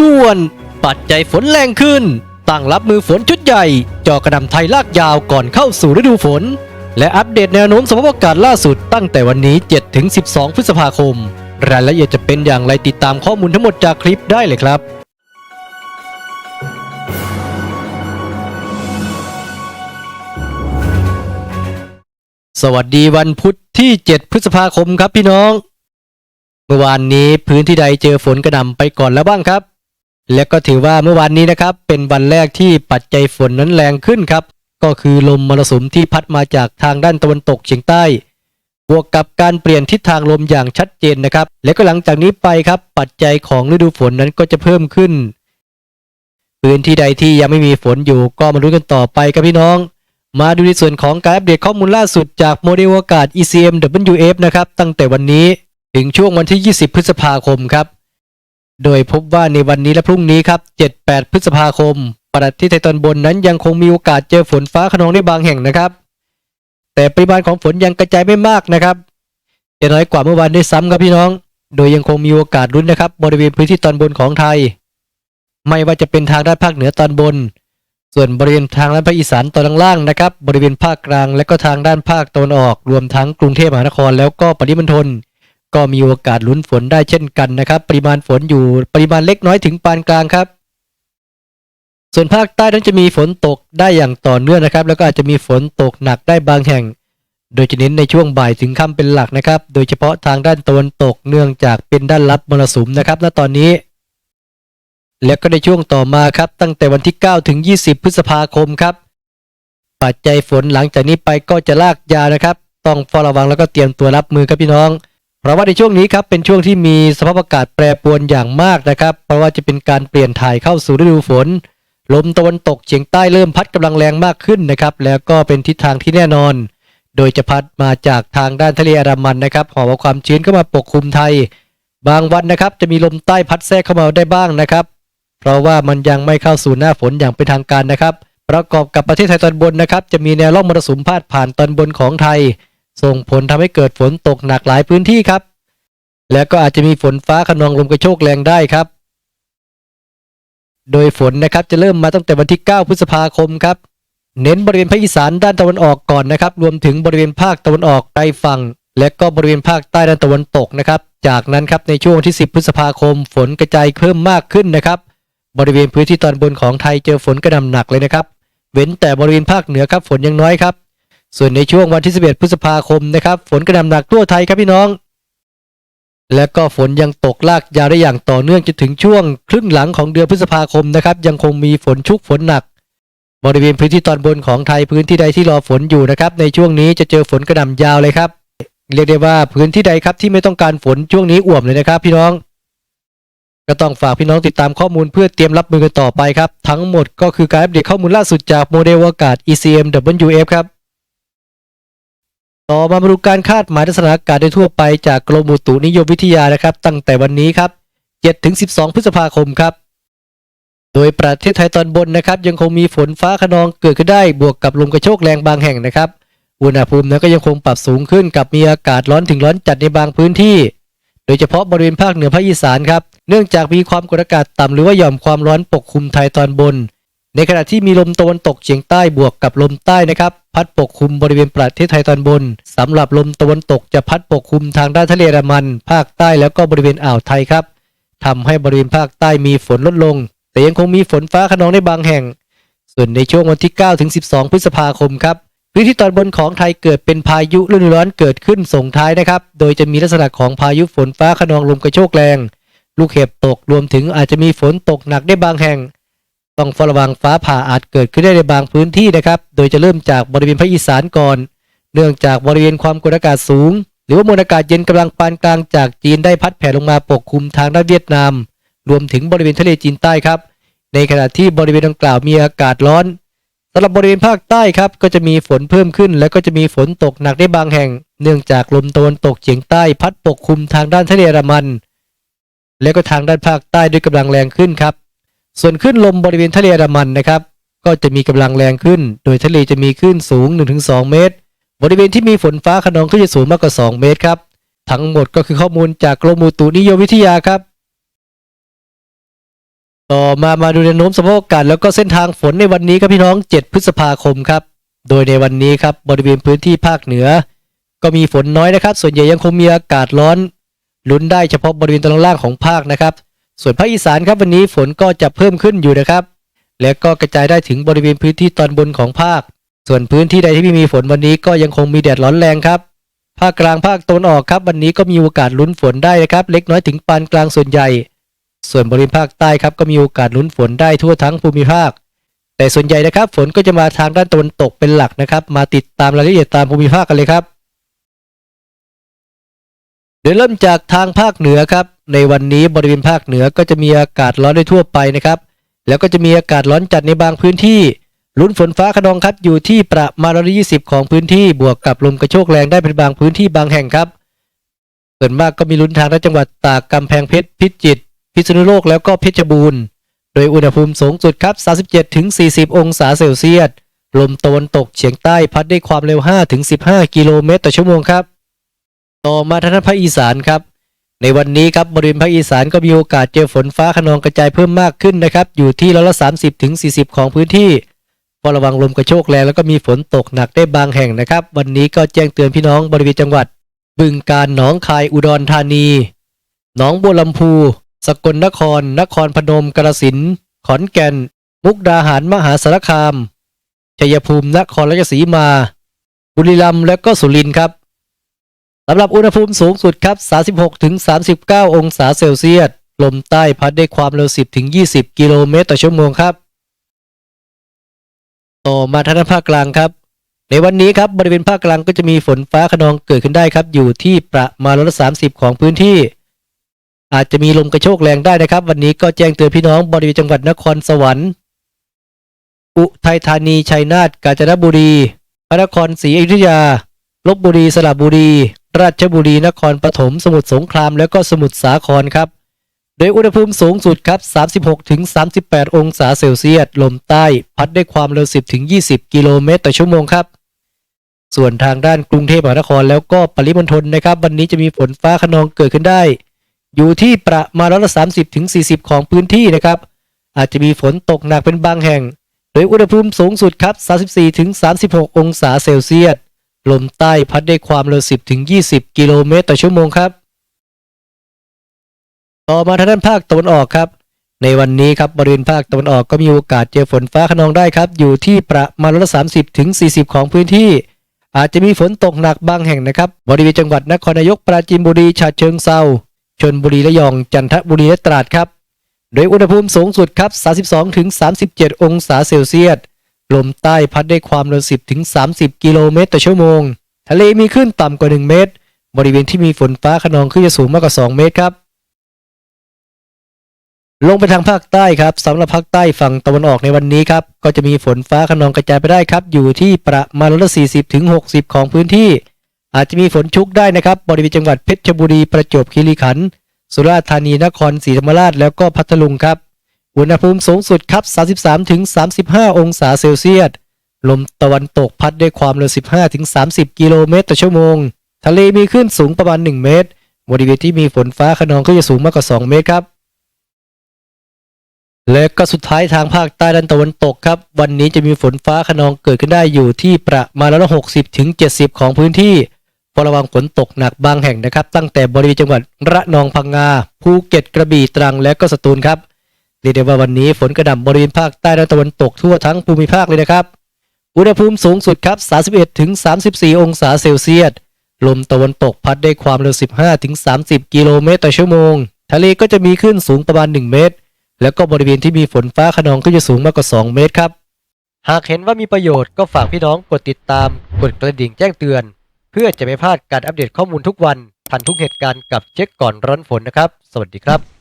ด่วน ปัจจัยฝนแรงขึ้น ตั้งรับมือฝนชุดใหญ่ จอกระหนำไทยลากยาวก่อนเข้าสู่ฤดูฝน และอัปเดตแนวโน้มสภาพอากาศล่าสุดตั้งแต่วันนี้ 7-12 พฤษภาคม รายละเอียดจะเป็นอย่างไรติดตามข้อมูลทั้งหมดจากคลิปได้เลยครับสวัสดีวันพุธที่ 7 พฤษภาคมครับพี่น้อง เมื่อวานนี้พื้นที่ใดเจอฝนกระหน่ำไปก่อนแล้วบ้างครับ และก็ถือว่าเมื่อวานนี้นะครับ เป็นวันแรกที่ปัจจัยฝนนั้นแรงขึ้นครับ ก็คือลมมรสุมที่พัดมาจากทางด้านตะวันตกเฉียงใต้ บวกกับการเปลี่ยนทิศทางลมอย่างชัดเจนนะครับ และก็หลังจากนี้ไปครับ ปัจจัยของฤดูฝนนั้นก็จะเพิ่มขึ้น พื้นที่ใดที่ยังไม่มีฝนอยู่ก็มาดูกันต่อไปครับพี่น้องมาดูในส่วนของการอัปเดตข้อมูลล่าสุดจากโมเดลอากาศ ECM WF นะครับ ตั้งแต่วันนี้ถึงช่วงวันที่ 20 พฤษภาคมครับ โดยพบว่าในวันนี้และพรุ่งนี้ครับ 78 พฤษภาคม ประเทศไทยตอนบนนั้นยังคงมีโอกาสเจอฝนฟ้าขนองได้บางแห่งนะครับ แต่ปริมาณของฝนยังกระจายไม่มากนะครับจะน้อยกว่าเมื่อวานได้ซ้ำครับพี่น้อง โดยยังคงมีโอกาสลุ้นนะครับ บริเวณพื้นที่ตอนบนของไทย ไม่ว่าจะเป็นทางด้านภาคเหนือตอนบน ส่วนบริเวณทางด้านภาคอีสานตอนล่างๆนะครับ บริเวณภาคกลางและก็ทางด้านภาคตะวันออก รวมทั้งกรุงเทพมหานครแล้วก็ปริมณฑล ก็มีโอกาสลุ้นฝนได้เช่นกันนะครับ ปริมาณฝนอยู่ปริมาณเล็กน้อยถึงปานกลางครับ ส่วนภาคใต้นั้นจะมีฝนตกได้อย่างต่อเนื่องนะครับ แล้วก็อาจจะมีฝนตกหนักได้บางแห่ง โดยจะเน้นในช่วงบ่ายถึงค่ำเป็นหลักนะครับ โดยเฉพาะทางด้านตะวันตกเนื่องจากเป็นด้านรับมรสุมนะครับณตอนนี้ แล้วก็ในช่วงต่อมาครับ ตั้งแต่วันที่ 9 ถึง 20 พฤษภาคมครับปัจจัยฝนหลังจากนี้ไปก็จะลากยาวนะครับ ต้องเฝ้าระวังแล้วก็เตรียมตัวรับมือครับพี่น้อง เพราะว่าในช่วงนี้ครับเป็นช่วงที่มีสภาพอากาศแปรปรวนอย่างมากนะครับ เพราะว่าจะเป็นการเปลี่ยนถ่ายเข้าสู่ฤดูฝน ลมตะวันตกเฉียงใต้เริ่มพัดกำลังแรงมากขึ้นนะครับ แล้วก็เป็นทิศทางที่แน่นอน โดยจะพัดมาจากทางด้านทะเลอันดามันนะครับหอบเอาความชื้นเข้ามาปกคลุมไทย บางวันนะครับจะมีลมใต้พัดแทรกเข้ามาได้บ้างนะครับ เพราะว่ามันยังไม่เข้าสู่หน้าฝนอย่างเป็นทางการนะครับ ประกอบกับประเทศไทยตอนบนนะครับจะมีแนวร่องมรสุมพาดผ่านตอนบนของไทย ส่งผลทำให้เกิดฝนตกหนักหลายพื้นที่ครับ แล้วก็อาจจะมีฝนฟ้าขนองลมกระโชกแรงได้ครับ โดยฝนนะครับจะเริ่มมาตั้งแต่วันที่ 9 พฤษภาคมครับ เน้นบริเวณภาคอีสานด้านตะวันออกก่อนนะครับ รวมถึงบริเวณภาคตะวันออกใกล้ฝั่ง และก็บริเวณภาคใต้ด้านตะวันตกนะครับ จากนั้นครับในช่วงที่ 10 พฤษภาคม ฝนกระจายเพิ่มมากขึ้นนะครับ บริเวณพื้นที่ตอนบนของไทยเจอฝนกระหน่ำหนักเลยนะครับ เว้นแต่บริเวณภาคเหนือครับฝนยังน้อยครับ ส่วนในช่วงวันที่ 11 พฤษภาคมนะครับฝนกระหน่ำหนักทั่วไทยครับพี่น้อง และก็ฝนยังตกลากยาวได้อย่างต่อเนื่องจนถึงช่วงครึ่งหลังของเดือนพฤษภาคมนะครับยังคงมีฝนชุกฝนหนัก บริเวณพื้นที่ตอนบนของไทยพื้นที่ใดที่รอฝนอยู่นะครับในช่วงนี้จะเจอฝนกระหน่ำยาวเลยครับ เรียกได้ว่าพื้นที่ใดครับที่ไม่ต้องการฝนช่วงนี้อ่วมเลยนะครับ พี่น้องก็ต้องฝากพี่น้องติดตามข้อมูลเพื่อเตรียมรับมือกันต่อไปครับ ทั้งหมดก็คือการอัปเดตข้อมูลล่าสุดจากโมเดลอากาศ ECM WF ครับ ต่อมามาดูการคาดหมายลักษณะอากาศโดยทั่วไปจากกรมอุตุนิยมวิทยานะครับ ตั้งแต่วันนี้ครับ7ถึง12 พฤษภาคมครับ โดยประเทศไทยตอนบนนะครับ ยังคงมีฝนฟ้าขนองเกิดขึ้นได้บวกกับลมกระโชกแรงบางแห่งนะครับ อุณหภูมินั้นก็ยังคงปรับสูงขึ้นกับมีอากาศร้อนถึงร้อนจัดในบางพื้นที่ โดยเฉพาะบริเวณภาคเหนือภาคอีสานครับ เนื่องจากมีความกดอากาศต่ำหรือว่าหย่อมความร้อนปกคลุมไทยตอนบน ในขณะที่มีลมตะวันตกเฉียงใต้บวกกับลมใต้นะครับ พัดปกคลุมบริเวณประเทศไทยตอนบนสำหรับลมตะวันตกจะพัดปกคลุมทางด้านทะเลอันดามัน ภาคใต้แล้วก็บริเวณอ่าวไทยครับทำให้บริเวณภาคใต้มีฝนลดลง แต่ยังคงมีฝนฟ้าขนองในบางแห่ง ส่วนในช่วงวันที่ 9 ถึง 12 พฤษภาคมครับพื้นที่ตอนบนของไทยเกิดเป็นพายุฤดูร้อนเกิดขึ้นส่งท้ายนะครับ โดยจะมีลักษณะของพายุฝนฟ้าขนองลมกระโชกแรง ลูกเห็บตกรวมถึงอาจจะมีฝนตกหนักได้บางแห่ง ต้องเฝ้าระวังฟ้าผ่าอาจเกิดขึ้นได้ในบางพื้นที่นะครับ โดยจะเริ่มจากบริเวณภาคอีสานก่อน เนื่องจากบริเวณความกดอากาศสูง หรือว่ามวลอากาศเย็นกำลังปานกลางจากจีนได้พัดแผ่ลงมาปกคลุมทางด้านเวียดนาม รวมถึงบริเวณทะเลจีนใต้ครับ ในขณะที่บริเวณดังกล่าวมีอากาศร้อนสำหรับบริเวณภาคใต้ครับ ก็จะมีฝนเพิ่มขึ้น และก็จะมีฝนตกหนักได้บางแห่ง เนื่องจากลมตะวันตกเฉียงใต้พัดปกคลุมทางด้านทะเลอันดามัน และก็ทางด้านภาคใต้ด้วยกำลังแรงขึ้นครับ ส่วนขึ้นลมบริเวณทะเลอันดามันนะครับ ก็จะมีกำลังแรงขึ้น โดยทะเลจะมีคลื่นสูง 1-2 เมตร บริเวณที่มีฝนฟ้าขนองก็จะสูงมากกว่า 2 เมตรครับ ทั้งหมดก็คือข้อมูลจากกรมอุตุนิยมวิทยาครับ ต่อมามาดูแนวโน้มสภาพอากาศแล้วก็เส้นทางฝนในวันนี้ครับพี่น้อง 7 พฤษภาคมครับ โดยในวันนี้ครับบริเวณพื้นที่ภาคเหนือ ก็มีฝนน้อยนะครับ ส่วนใหญ่ยังคงมีอากาศร้อนลุ้นได้เฉพาะบริเวณตอนล่างของภาคนะครับ ส่วนภาคอีสานครับวันนี้ฝนก็จะเพิ่มขึ้นอยู่นะครับ และก็กระจายได้ถึงบริเวณพื้นที่ตอนบนของภาค ส่วนพื้นที่ใดที่ไม่มีฝนวันนี้ก็ยังคงมีแดดร้อนแรงครับ ภาคกลางภาคตะวันออกครับ วันนี้ก็มีโอกาสลุ้นฝนได้นะครับ เล็กน้อยถึงปานกลางส่วนใหญ่ ส่วนบริเวณภาคใต้ครับก็มีโอกาสลุ้นฝนได้ทั่วทั้งภูมิภาค แต่ส่วนใหญ่นะครับ ฝนก็จะมาทางด้านตะวันตกเป็นหลักนะครับ มาติดตามรายละเอียดตามภูมิภาคกันเลยครับ ดี๋ยวเริ่มจากทางภาคเหนือครับ ในวันนี้บริเวณภาคเหนือก็จะมีอากาศร้อนได้ทั่วไปนะครับ แล้วก็จะมีอากาศร้อนจัดในบางพื้นที่ลุ้นฝนฟ้าขนองครับอยู่ที่ประมาณร้อยยี่สิบของพื้นที่บวกกับลมกระโชกแรงได้เป็นบางพื้นที่บางแห่งครับส่วนมากก็มีลุ้นทางด้านจังหวัดตากกำแพงเพชรพิจิตรพิษณุโลกแล้วก็เพชรบูรณ์ โดยอุณหภูมิสูงสุดครับ 37ถึง40 องศาเซลเซียสลมตะวันตกเฉียงใต้พัดได้ความเร็ว5ถึง15 กิโลเมตรต่อชั่วโมงครับ ต่อมาทางด้านภาคอีสานครับ ในวันนี้ครับบริเวณภาคอีสานก็มีโอกาสเจอฝนฟ้าขนองกระจายเพิ่มมากขึ้นนะครับอยู่ที่ร้อยละ30ถึง40ของพื้นที่เฝ้าระวังลมกระโชกแรงแล้วก็มีฝนตกหนักได้บางแห่งนะครับ วันนี้ก็แจ้งเตือนพี่น้องบริเวณจังหวัด บึงกาฬหนองคายอุดรธานีหนองบัวลำพู สกลนคร นครพนมกระสินขอนแก่น มุกดาหารมหาสารคามชัยภูมินครราชสีมา บุรีรัมย์และก็สุรินทร์ครับ สำหรับอุณหภูมิสูงสุดครับ 36ถึง39 องศาเซลเซียส ลมใต้พัดได้ความเร็ว 10ถึง20 กิโลเมตรต่อชั่วโมงครับ ต่อมาทางด้านภาคกลางครับ ในวันนี้ครับบริเวณภาคกลางก็จะมีฝนฟ้าขนองเกิดขึ้นได้ครับ อยู่ที่ประมาณร้อยละ30ของพื้นที่ อาจจะมีลมกระโชกแรงได้นะครับ วันนี้ก็แจ้งเตือนพี่น้องบริเวณจังหวัดนครสวรรค์อุทัยธานีชัยนาทกาญจนบุรี พระนครศรีอยุธยาลบบุรีสระบุรี ราชบุรีนครปฐมสมุทรสงครามแล้วก็สมุทรสาครครับ โดยอุณหภูมิสูงสุดครับ 36-38 องศาเซลเซียส ลมใต้ พัดได้ความเร็ว 10-20 กิโลเมตรต่อชั่วโมงครับ ส่วนทางด้านกรุงเทพมหานครแล้วก็ปริมณฑลนะครับ วันนี้จะมีฝนฟ้าขนองเกิดขึ้นได้ อยู่ที่ประมาณร้อยละ30ถึง40 ของพื้นที่นะครับ อาจจะมีฝนตกหนักเป็นบางแห่ง โดยอุณหภูมิสูงสุดครับ 34-36 องศาเซลเซียส ลมใต้พัดได้ความเร็ว 10ถึง20 กิโลเมตรต่อชั่วโมงครับ ต่อมาทางด้านภาคตะวันออกครับ ในวันนี้ครับบริเวณภาคตะวันออกก็มีโอกาสเจอฝนฟ้าขนองได้ครับ อยู่ที่ประมาณร้อยละ30ถึง40ของพื้นที่ อาจจะมีฝนตกหนักบางแห่งนะครับ บริเวณจังหวัดนครนายกปราจีนบุรีฉะเชิงเซาชนบุรีระยองจันทบุรีและตราดครับ โดยอุณหภูมิสูงสุดครับ 32ถึง37 องศาเซลเซียส ลมใต้พัดได้ความเร็ว 10 ถึง 30 กิโลเมตรต่อชั่วโมง ทะเลมีคลื่นต่ำกว่า 1 เมตร บริเวณที่มีฝนฟ้าขนองคลื่นจะสูงมากกว่า 2 เมตรครับ ลงไปทางภาคใต้ครับสำหรับภาคใต้ฝั่งตะวันออกในวันนี้ครับ ก็จะมีฝนฟ้าขนองกระจายไปได้ครับ อยู่ที่ประมาณร้อยละ40ถึง60ของพื้นที่ อาจจะมีฝนชุกได้นะครับ บริเวณจังหวัดเพชรบุรีประจวบคีรีขันธ์สุราษฎร์ธานีนครศรีธรรมราชแล้วก็พัทลุงครับ อุณหภูมิสูงสุดครับ 33ถึง35 องศาเซลเซียส ลมตะวันตกพัดด้วยความเร็ว 15ถึง30 กิโลเมตรต่อชั่วโมง ทะเลมีคลื่นสูงประมาณ 1 เมตร บริเวณที่มีฝนฟ้าขนองก็จะสูงมากกว่า 2 เมตรครับ และก็สุดท้ายทางภาคใต้ด้านตะวันตกครับ วันนี้จะมีฝนฟ้าขนองเกิดขึ้นได้อยู่ที่ประมาณร้อยละ60ถึง70ของพื้นที่เฝ้าระวังฝนตกหนักบางแห่งนะครับ ตั้งแต่บริเวณจังหวัดระนองพังงาภูเก็ตกระบี่ตรังและก็สตูลครับ รียกได้ว่าวันนี้ฝนกระหน่ำบริเวณภาคใต้และตะวันตกทั่วทั้งภูมิภาคเลยนะครับ อุณหภูมิสูงสุดครับ 31ถึง34 องศาเซลเซียส ลมตะวันตกพัดได้ความเร็ว 15ถึง30 กิโลเมตรต่อชั่วโมง ทะเลก็จะมีคลื่นสูงประมาณ 1 เมตร แล้วก็บริเวณที่มีฝนฟ้าขนองก็จะสูงมากกว่า 2 เมตรครับ หากเห็นว่ามีประโยชน์ก็ฝากพี่น้องกดติดตาม กดกระดิ่งแจ้งเตือน เพื่อจะไม่พลาดการอัปเดตข้อมูลทุกวันทันทุกเหตุการณ์กับเช็คก่อนร้อนฝนนะครับ สวัสดีครับ